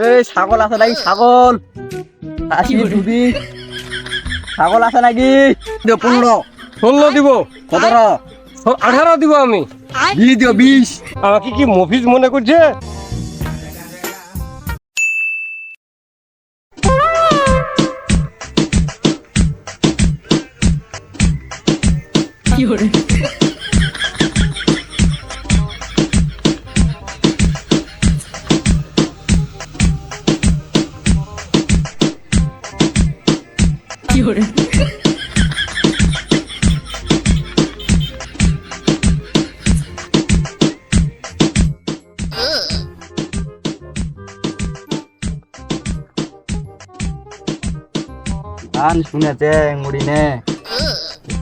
এই ছাগল আছে নাকি? ছাগল। দুধি ছাগল আছে নাকি? পনেরো। ষোলো দিব। সতেরো। আঠারো দিব আমি। বিশ দিও বিশ। আমাকে কি মফিজ মনে করছে? গান শুনেছে মুড়ি নে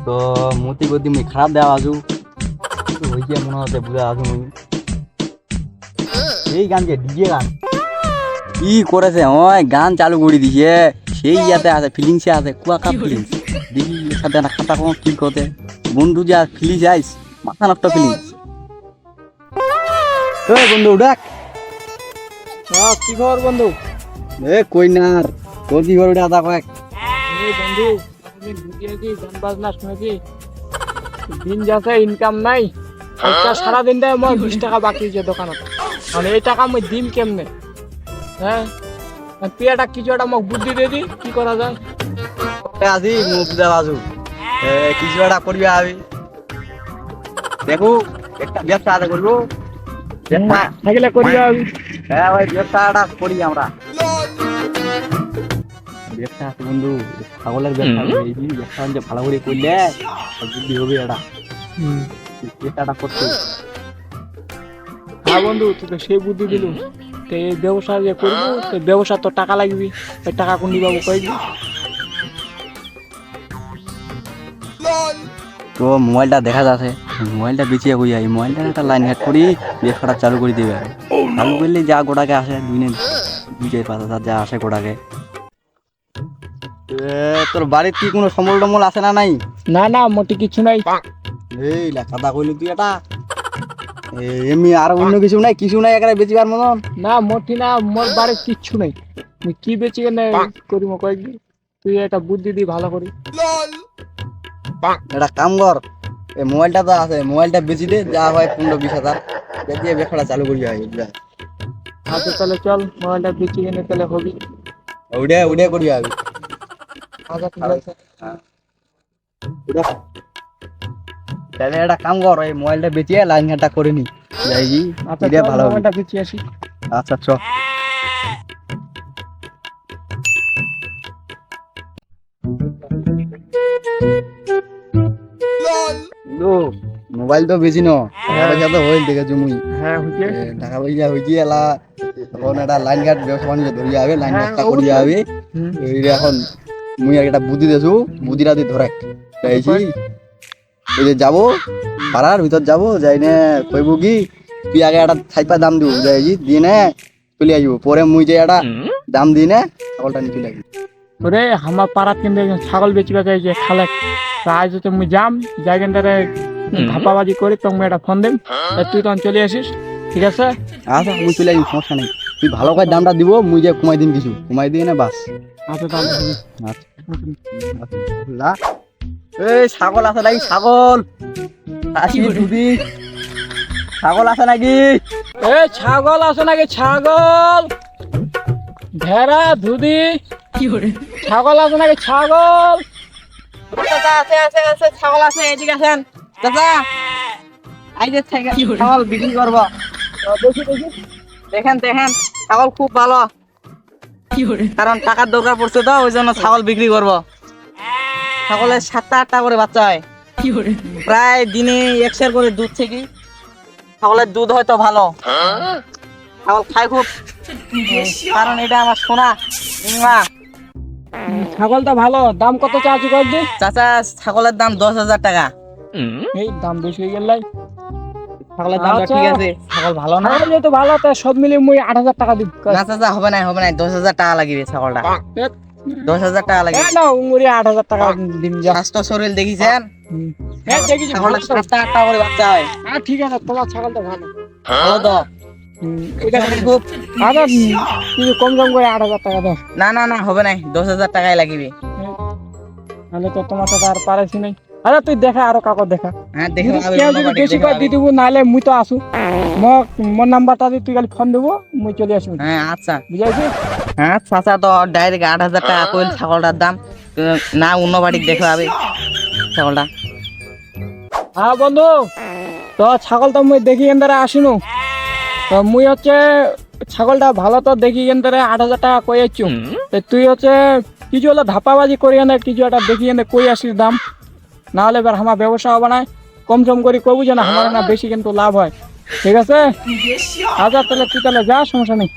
তো মতি গতি মুই খারাপ দেওয়া আজু। হয়েছে মনে হচ্ছে বুঝা আজু মুই। এই গান যে ডিজে গান। কি করেছে? ওই গান চালু করে দিছে। সেই ইয়াতে আছে ফিলিংসে আছে কুয়াকা ফিলিংস দেখি সাথে একটা খাতা কোনো কি করতে। বন্ধু যা ফিলিংস আইস মাথা নষ্ট ফিলিংস ওই বন্ধু ডাক কি খবর বন্ধু? এ কই না আর তোর কি আদা কয়েক। এই বন্ধু গান বাজনা শুনেছি? দিন যাচ্ছে ইনকাম নাই। একটা সারা দিন দেয় আমার বিশ টাকা বাকি যে দোকানত। মানে এই টাকা আমি দিম কেমনে? হ্যাঁ? তুই একটা কিছু একটা মোক বুদ্ধি দিয়ে দি কি করা যায়? আজি মুখ দে বাজু। কিছু একটা করবি আমি দেখো একটা ব্যবসা আদা করব। থাকলে করি আমি হ্যাঁ ভাই ব্যবসাটা করি আমরা। ব্যবসা আছে বন্ধু ছাগলের ব্যবসা এই ব্যবসা যে ভালো করে করলে বুদ্ধি হবে এটা। ব্যবসাটা করতে। হ্যাঁ বন্ধু তোকে সেই বুদ্ধি দিলু তো এই ব্যবসা যে করব তো ব্যবসা তো টাকা লাগবে ওই টাকা কোন বাবু কইবি? তো মোবাইলটা দেখা যাচ্ছে মোবাইলটা বেঁচে হয়ে যায় মোবাইলটা একটা লাইন হেড করি ব্যবসাটা চালু করে দিবে। চালু করলে যা গোটাকে আসে দিনে দুই চার পাঁচ হাজার যা আসে গোটাকে। তোর বাড়ির কি কোনো সমল টমল আছে না নাই? না না মোটে কিছু নাই। এই লেখাটা কইলি তুই এটা। এমনি আর অন্য কিছু নাই কিছু নাই এখানে বেচিবার মতন? না মোটি না মোর বাড়ির কিচ্ছু নাই। আমি কি বেচি কেন করিম কয়েকদিন তুই একটা বুদ্ধি দি ভালো করি। এটা কাম কর এই মোবাইলটা তো আছে মোবাইলটা বেচি দে যা হয় পনেরো বিশ হাজার। বেচিয়ে ব্যবসাটা চালু করি হয় বুঝলা? আচ্ছা তাহলে চল মোবাইলটা বেচি কেনে তাহলে হবি। উড়ে উড়ে করি হবে আচ্ছা ঠিক আছে। তাহলে একটা কাম কর এই মোবাইলটা বেচিয়ে লাইন ঘাটটা করে নি। যাইগি আচ্ছা এটা চল, ভালো মোবাইলটা বেচি আসি। আচ্ছা চ। মোবাইল তো বেশি ন। টাকা পয়সা তো হইল দেখেছ মুই হ্যাঁ হইছে। টাকা পয়সা হয়েছে এলা। এখন একটা লাইন ঘাট ব্যবসা বাণিজ্য ধরি যাবে লাইন হ্যাঁ, ঘাটটা করি যাবে এখন মুই আর একটা বুদ্ধি দেছো বুদ্ধিটা দিয়ে ধরে চাইছি ওই যে যাব পাড়ার ভিতর যাব যাই নে কইব কি তুই আগে একটা থাইপা দাম দিব যাইছি দিয়ে নে চলে আসব পরে মুই যে একটা দাম দিই নে ছাগলটা নিয়ে চলে আসবি। ওরে আমার পাড়াত কিন্তু একজন ছাগল বেচিবা চাইছে খালে তা আজ তো মুই যাম যাই কেন তারে ধাপাবাজি করি তো মুই একটা ফোন দেম। তা তুই তখন চলে আসিস ঠিক আছে? আচ্ছা মুই চলে আসবি সমস্যা নেই। তুই ভালো করে দামটা দিব মুই যে কমাই দিন কিছু। কমাই দিয়ে না বাস। আচ্ছা তাহলে হবি। এই ছাগল আছে নাকি? ছাগল। দুধি ছাগল আছে নাকি? এই ছাগল আছে নাকি? ছাগল। ভেড়া দুধি ছাগল আছে নাকি? ছাগল। চাচা আছে আছে আছে ছাগল আছে এদিকে আছেন চাচা এই যে ছাগল বিক্রি করব। দেখি দেখি। দেখেন দেখেন ছাগল খুব ভালো। কি করে কারণ টাকার দরকার পড়ছে তো ওই জন্য ছাগল বিক্রি করব। ছাগলের সাতটা আটটা করে বাচ্চা হয়। প্রায় দিনে একশের করে দুধ থেকে। ছাগলের দুধ হয়তো ভালো। ছাগল খায় খুব। কারণ এটা আমার সোনা ইংমা ছাগলটা ভালো দাম কত চাচ্ছি কয়েকদিন চাচা ছাগলের দাম দশ হাজার টাকা। এই দাম বেশি হয়ে গেল ছাগলের দামটা আচ্ছা। ঠিক আছে ছাগল ভালো না। ছাগল যেহেতু ভালো তা সব মিলিয়ে মুই আট হাজার টাকা দিব না চাচা হবে না হবে না দশ হাজার টাকা লাগবে ছাগলটা। দশ হাজার টাকা লাগবে। না উঙ্গুরি আট হাজার টাকা। দিন স্বাস্থ্য শরীর দেখিছেন? হ্যাঁ দেখেছি ভালো ছাগলের সাতটা আটটা করে বাচ্চা হয়। হ্যাঁ ঠিক আছে তোমার ছাগলটা ভালো। ভালো তো? হুম, এটা খুব উম, কিছু কম কম করে আট হাজার টাকা দাও। না না না হবে নাই। দশ হাজার টাকাই লাগিবে। তাহলে তো তোমার সাথে আর পারাছি নাই। আচ্ছা তুই দেখা আরও কাকর দেখা। হ্যাঁ দেখে কেউ যদি বেশি করে দিয়ে দিব নাহলে মুই তো আসু। মোক মোর নাম্বারটা দিয়ে তুই খালি ফোন দেবো মুই চলে আসব। হ্যাঁ আচ্ছা। বুঝাইছি হ্যাঁ? চাচা তো ডাইরেক্ট আট হাজার টাকা কইল ছাগলটার দাম। না অন্য বাড়ি দেখে পাবে ছাগলটা। হ্যাঁ বন্ধু। তো ছাগল তো মুই দেখি এন্দারে আসিনু। তো মুই হচ্ছে ছাগলটা ভালো তো দেখি এন্দারে আট হাজার টাকা কই আসছু তুই হচ্ছে কিছু হলো ধাপাবাজি করি এনে কিছু একটা দেখি এনে কই আসিস দাম। না হলে এবার আমার ব্যবসা হবে না। কম সম করে কবু যে না আমার না বেশি কিন্তু লাভ হয়। ঠিক আছে? আচ্ছা তাহলে তুই তাহলে যা সমস্যা নেই।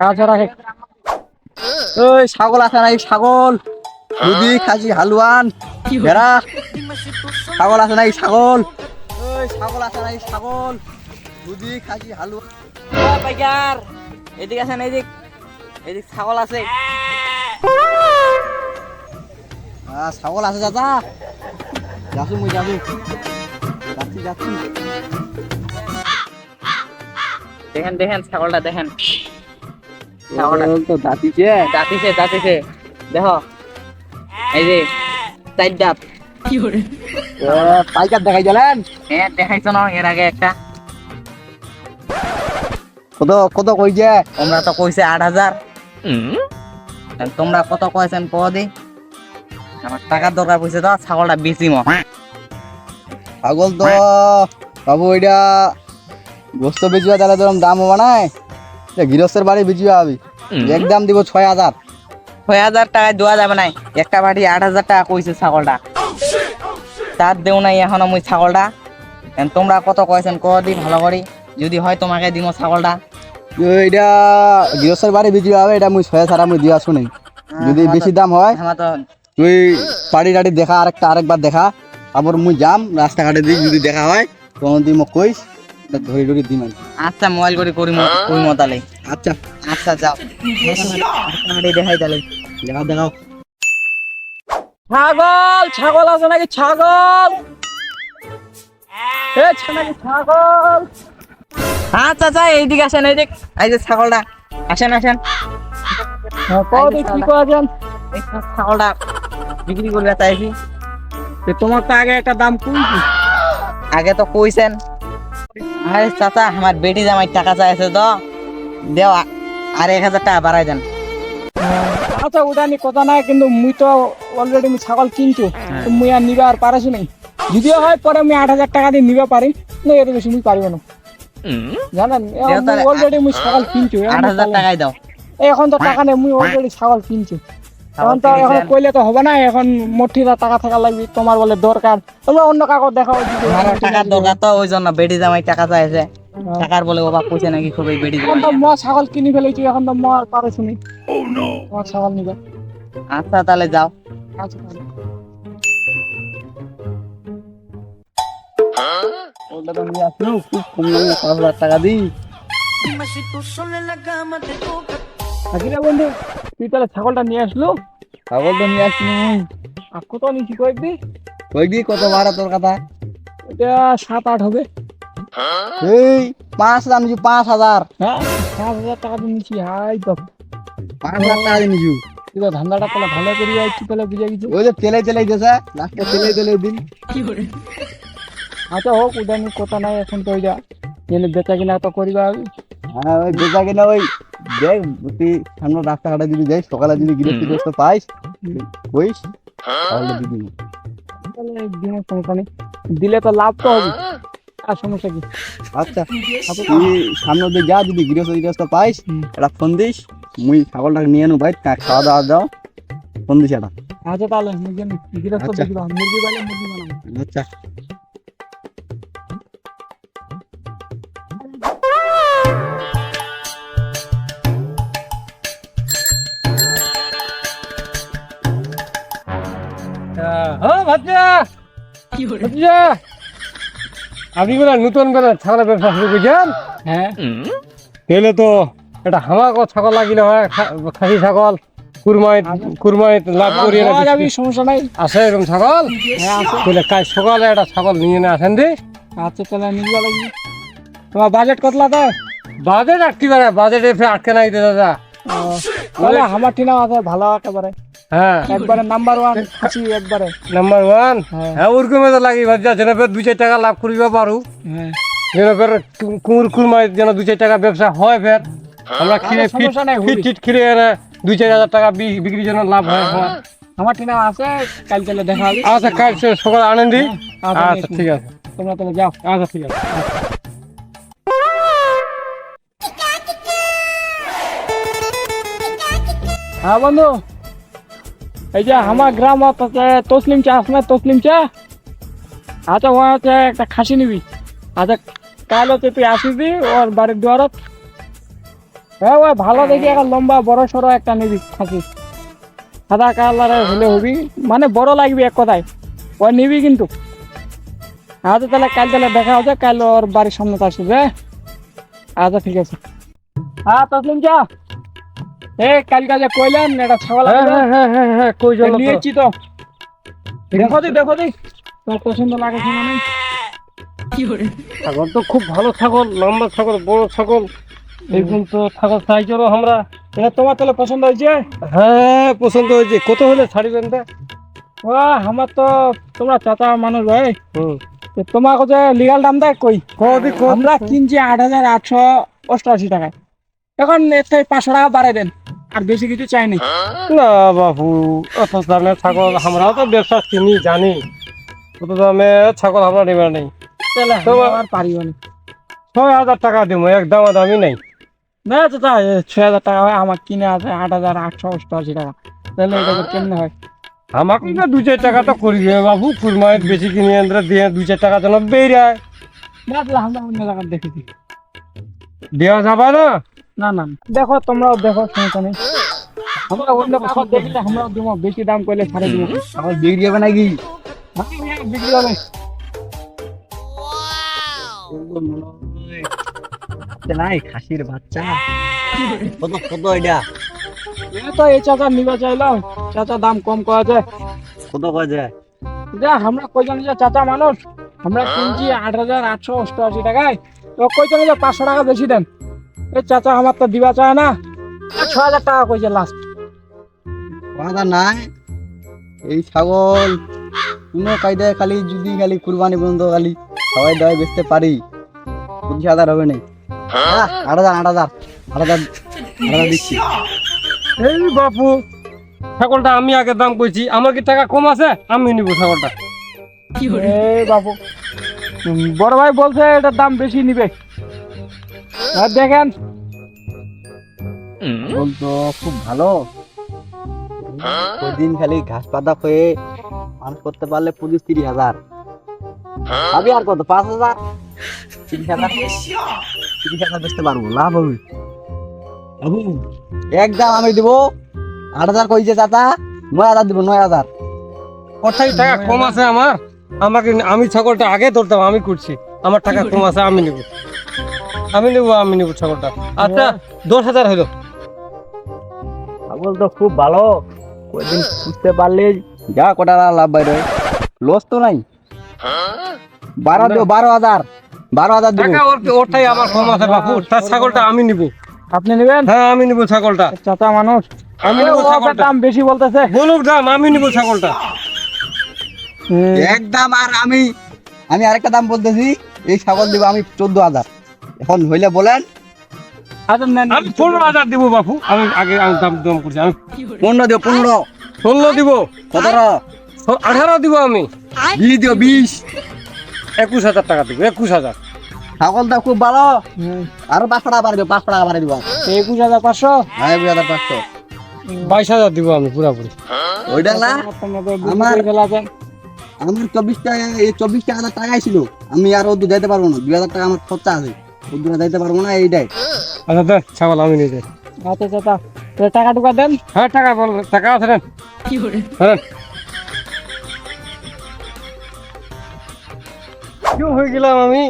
আচ্ছা ছাগল আছে নাই ছাগল। দুধি খাসি, হালুয়ান। ভেড়া ছাগল আছে নাই ছাগল। ওই, ছাগল আছে নাই ছাগল। দুধি খাসি, হালুয়ান। পাইকার। এদিক আছেন এদিক। এদিক ছাগল আছে। ছাগল আছে দাদা যাচ্ছি মুই, যাচ্ছি। যাচ্ছি যাচ্ছি। দেখেন দেখেন, ছাগলটা দেখেন। তো দাঁতিছে। দাঁতিছে দাঁতিছে। দেখো। এই যে পাইকার দেখাই হ্যাঁ দেখাইছো না এর আগে একটা। কত কত কই তোমরা তো কইছে আট হাজার। তোমরা কত কয়েছেন ক দি। আমার টাকার দরকার পড়ছে তো ছাগলটা বেশি ম। ছাগল তো বাবু ওইটা গোস্ত বেচিবা তাহলে তোরম দাম হবে না। এটা গৃহস্থের বাড়ি বেচিবা আমি একদম দিব ছয় হাজার। ছয় হাজার টাকায় দেওয়া যাবে নাই। একটা বাড়ি আট হাজার টাকা কইছে ছাগলটা। তার দেও নাই এখনও মুই ছাগলটা। তোমরা কত কয়েছেন ক দি ভালো করি। যদি হয় তোমাকে দিব ছাগলটা। এটা গৃহস্থের বাড়ি বেচিবা হবে এটা মুই ছয় ছাড়া মুই দিয়া শুনি। যদি আমার বেশি দাম হয় আমার তো তুই পাড়ি টাড়ি দেখা আরেকটা আরেকবার দেখা। তারপর মুই যাম রাস্তাঘাটে দিক যদি দেখা হয় তখন তুই মোক কইস ধরে ধরে দিম আমি। আচ্ছা মোবাইল করে করি করি তাহলে। আচ্ছা। আচ্ছা যাও। দেখাই তাহলে। দেখাও দেখাও। ছাগল ছাগল আছে নাকি? ছাগল। এ নাকি ছাগল? আচ্ছা আচ্ছা এইদিকে আসেন এইদিক। এই যে ছাগলটা। আসেন আসেন। হ্যাঁ, কি ছাগলটা। বিক্রি করবে চাইছি এ তোমার তো আগে একটা দাম কইছি আগে তো কইছেন আরে চাচা আমার বেটি জামাই টাকা চাইছে তো। দেও আর এক হাজার টাকা বাড়াই দেন। আচ্ছা ওটা নিয়ে কথা নাই কিন্তু মুই তো অলরেডি মুই ছাগল কিনছো। তো মুই আর নিবে আর পারাছি নাই। যদিও হয় পরে আমি আট হাজার টাকা দিয়ে নিবে পারি না এর বেশি মুই পারিব না। জানেন অলরেডি মুই ছাগল কিনছো এখন আট মুই হাজার। টাকাই দাও। এখন তো টাকা নেই মুই অলরেডি ছাগল কিনছি। এখন তো এখন? কইলে তো হবে না এখন মোটিরা টাকা থাকা লাগবে তোমার বলে দরকার। তোমরা অন্য কাকর দেখাও টাকার দরকার তো ওই জন্য বেটি জামাই টাকা চাইছে টাকার বলে বাবা কইছে নাকি খুবই বেটি এখন তো ম ছাগল কিনে ফেলেছি এখন তো ম আর পারে শুনি তোমার ছাগল নিবে। আচ্ছা তাহলে যাও। আচ্ছা ওটা তো নিয়ে আসলো খুব কম দামে পাঁচ হাজার টাকা দিই বন্ধু। তুই তাহলে ছাগলটা নিয়ে আসলো? ছাগলটা নিয়ে মুই আর কত নিচ্ছি কয়েকদি? কই দি কত ভাড়া তোর কথা? এটা সাত আট হবে। এই পাঁচ দাম নিছু পাঁচ হাজার। হ্যাঁ পাঁচ হাজার টাকা দিয়ে নিচ্ছি হাই বাপ। পাঁচ হাজার টাকা তুই তো ধান্দাটা তাহলে ভালো করে যাচ্ছি তাহলে বুঝে গেছি। ওই যে তেলে তেলে দিয়েছে লাস্টে তেলে তেলে দিন কি আচ্ছা হোক ওটা নিয়ে কথা নাই এখন তো ওইটা বেচা কিনা তো করিবা। হ্যাঁ ওই বেচা কিনা ওই দেখ তুই সামনে রাস্তাঘাটে যদি যাই সকালে যদি গৃহস্থ গৃহস্থ পাইস কইস তাহলে দিবি সমস্যা নেই দিলে তো লাভ তো হবে আর সমস্যা কি? আচ্ছা তুই সামনে দিয়ে যা যদি গৃহস্থ গৃহস্থ পাইস একটা ফোন দিস মুই ছাগলটাকে নিয়ে নেব ভাই তা খাওয়া দাওয়া দাও। ফোন দিস একটা। আচ্ছা তাহলে গৃহস্থ মুরগি বানাবো আচ্ছা। আপনি বলে নতুন করে ছাগলের ব্যবসা শুরু করছেন? হ্যাঁ। তাহলে তো এটা হামাক ছাগল লাগিলে হয় খাসি ছাগল কুরমাই কুরমাই লাভ করি পাওয়া যাবে সমস্যা নাই। আছে এরকম ছাগল? আছে। তাহলে কাল সকালে একটা ছাগল নিয়ে না আসেন দি। আচ্ছা তাহলে নিবা লাগবে তোমার বাজেট কতলা দেয় বাজেট আটকে বাজেটে ফের আটকে নাই দাদা। আমার আছে ভালো একেবারে। হ্যাঁ। একবারে নাম্বার ওয়ান খাসি একবারে। নাম্বার ওয়ান হ্যাঁ। হ্যাঁ ওরকম তো লাগি ভাবছা যেন ফের দু চার টাকা লাভ করিবা পারু। হ্যাঁ। যেন ফের কুমুর কুরমায় যেন দু চার টাকা ব্যবসা হয় ফের। আমরা খিরে ফিট ফিট টিট খিরে এনে দুই চার হাজার টাকা বি- বিক্রির জন্য লাভ হয় আমার। আমার আছে কাল কালে দেখা হবে। আচ্ছা কাল সে- আনন্দি। আচ্ছা, আচ্ছা ঠিক আছে। তোমরা তাহলে যাও। আচ্ছা ঠিক আছে। হ্যাঁ বন্ধু। এই যে আমার গ্রাম আছে তসলিম চা আছে না তসলিম চা? আচ্ছা ওখানে হচ্ছে একটা খাসি নিবি। আচ্ছা কাল হচ্ছে তুই আসিস ওর বাড়ির দুয়ারত। হ্যাঁ ওই ভালো দেখি একটা লম্বা বড় সড়ো একটা নিবি খাসি। সাদা কালারের হলে হবি। মানে বড় লাগবি এক কথায়। ওই নিবি কিন্তু। আচ্ছা তাহলে কাল তাহলে দেখা হচ্ছে কাল ওর বাড়ির সামনে আসিস হ্যাঁ? আচ্ছা ঠিক আছে। হ্যাঁ তসলিম চা। এ কাল কাজে কইলাম এটা ছাগল হ্যাঁ হ্যাঁ হ্যাঁ হ্যাঁ হ্যাঁ কই তো? নিয়েছি তো। দেখো দি দেখো দি। তোর পছন্দ লাগে কিনা নেই। ছাগল তো খুব ভালো ছাগল লম্বা ছাগল বড় ছাগল। এইরকম তো ছাগল চাই চলো আমরা। এটা তোমার তাহলে পছন্দ হয়েছে? হ্যাঁ পছন্দ হয়েছে। কত হলে ছাড়িবেন তা? ও আমার তো তোমরা চাচা মানুষ ভাই। তোমার কাছে লিগাল দাম দেয় কই? কদি আমরা কিনছি আট হাজার আটশো অষ্টআশি টাকায়। এখন এর থেকে পাঁচশো টাকা বাড়াই দেন। আর বেশি কিছু চাই নাই। না বাবু অত দামে ছাগল আমরাও তো ব্যবসা চিনি জানি। অত দামে ছাগল আমরা নেবার নেই। তো- আর পারিব না। ছয় হাজার টাকা দিব এক দামা দামি নেই। না চাচা এ ছয় হাজার টাকা হয় আমার কিনে আছে আট হাজার আটশো অষ্টআশি টাকা। তাহলে এটা কেমনে হয়? আমাকে না দু চার টাকা তো করিবে বাবু কুরমায় বেশি কিনে আনতে দিয়ে দু চার টাকা যেন বেরিয়ে না আমরা অন্য জায়গায় দেখে দিই। দেওয়া যাবে না। না না। না। দেখো তোমরাও দেখো সমস্যা নেই আমরা অন্য কোথাও দেখলে আমরাও দেবো বেশি দাম করলে ছাড়ে দেবো। ছাগল বিক্রি হবে নাকি? হ্যাঁ, হ্যাঁ, বিক্রি হবে। নাই খাসির বাচ্চা। কত কত এটা? এই তো এই চাচা নিবা চাইলাম। চাচা দাম কম করা যায়। কত বাজে যা আমরা কইজন যে চাচা মানুষ আমরা কিনছি আট হাজার আটশো অষ্টআশি টাকায়। তো কইজন যে পাঁচশো টাকা বেশি দেন। এই চাচা আমার তো দিবা চায় না। ছ হাজার টাকা কইছে লাস্ট কথা নাই। এই ছাগল কোনো কায়দায় খালি যদি খালি কুরবানি পর্যন্ত খালি সবাই দেওয়াই বেচতে পারি পঁচিশ হাজার হবে নাই। আহ, আট হাজার আট হাজার আট হাজার আট হাজার দিচ্ছি। এই বাপু ছাগলটা আমি আগে দাম কইছি আমার কি টাকা কম আছে? আমি নিব ছাগলটা। এই বাবু উম, বড় ভাই বলছে এটার দাম বেশি নিবে। দেখেন। ছাগল তো খুব ভালো। দিন খালি ঘাস পাতা হয়ে মানুষ করতে পারলে পঁচিশ তিরিশ হাজার। আমি আর কত পাঁচ হাজার? তিরিশ হাজার? তিরিশ হাজার বেচতে পারব লাভ হবে। বাবু। একদম আমি দিব আট হাজার কইছে চাচা নয় হাজার দিব নয় হাজার। কোথায় টাকা কম আছে আমার? আমাকে আমি ছাগলটা আগে ধরতাম আমি করছি আমার টাকা কম আছে আমি নিব। আমি নিব আমি নিব ছাগলটা। আচ্ছা দশ হাজার হইল ছাগল তো খুব ভালো। কয়দিন বুঝতে পারলে? যা কটা লাভ বাইরে। লস তো নাই। বারো দিও বারো হাজার। বারো হাজার দিব। টাকা ওরটাই আমার কম আছে বাপু। তার ছাগলটা আমি নিব। আপনি নেবেন? হ্যাঁ আমি নিব ছাগলটা। চাচা মানুষ। আমি নিব ছাগলটা। দাম বেশি বলতেছে। বলুক দাম আমি নিব ছাগলটা। একদম আর আমি আমি আরেকটা দাম বলতেছি। এই ছাগল দিব আমি চোদ্দ হাজার। এখন হইলে বলেন। আচ্ছা আমি পনেরো হাজার দিব বাপু। আমি আগে আমি দাম দাম করছি। আমি পনেরো দিও পনেরো। ষোলো দিব। সতেরো। আঠারো দিব আমি। বিশ দিও বিশ। একুশ হাজার টাকা দিব একুশ হাজার। ছাগল তো খুব ভালো। আরও পাঁচশো টাকা বাড়ি দিব পাঁচশো টাকা বাড়ি দিব একুশ হাজার পাঁচশো? হ্যাঁ একুশ হাজার পাঁচশো। বাইশ হাজার দিব আমি পুরাপুরি। ওইটা না আমার- আমার চব্বিশ টাকা এই চব্বিশ হাজার টাকাই ছিল। আমি আর ওদূর যাইতে পারব না দুই হাজার টাকা আমার খরচা আছে। যাইতে পারব না এইটাই আচ্ছা দেন ছাগল আমি নিয়ে যাই। আচ্ছা চাচা তো টাকা টুকা দেন। হ্যাঁ টাকা বল টাকা আছে দেন। হ্যাঁ কেউ হয়ে গেলাম আমি?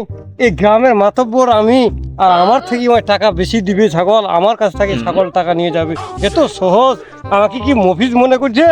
এই গ্রামের মাতব্বর আমি। আর আমার থেকে ওই টাকা বেশি দিবে ছাগল। আমার কাছ থেকে ছাগল টাকা নিয়ে যাবে। এত সহজ। আমাকে কি মফিজ মনে করছে?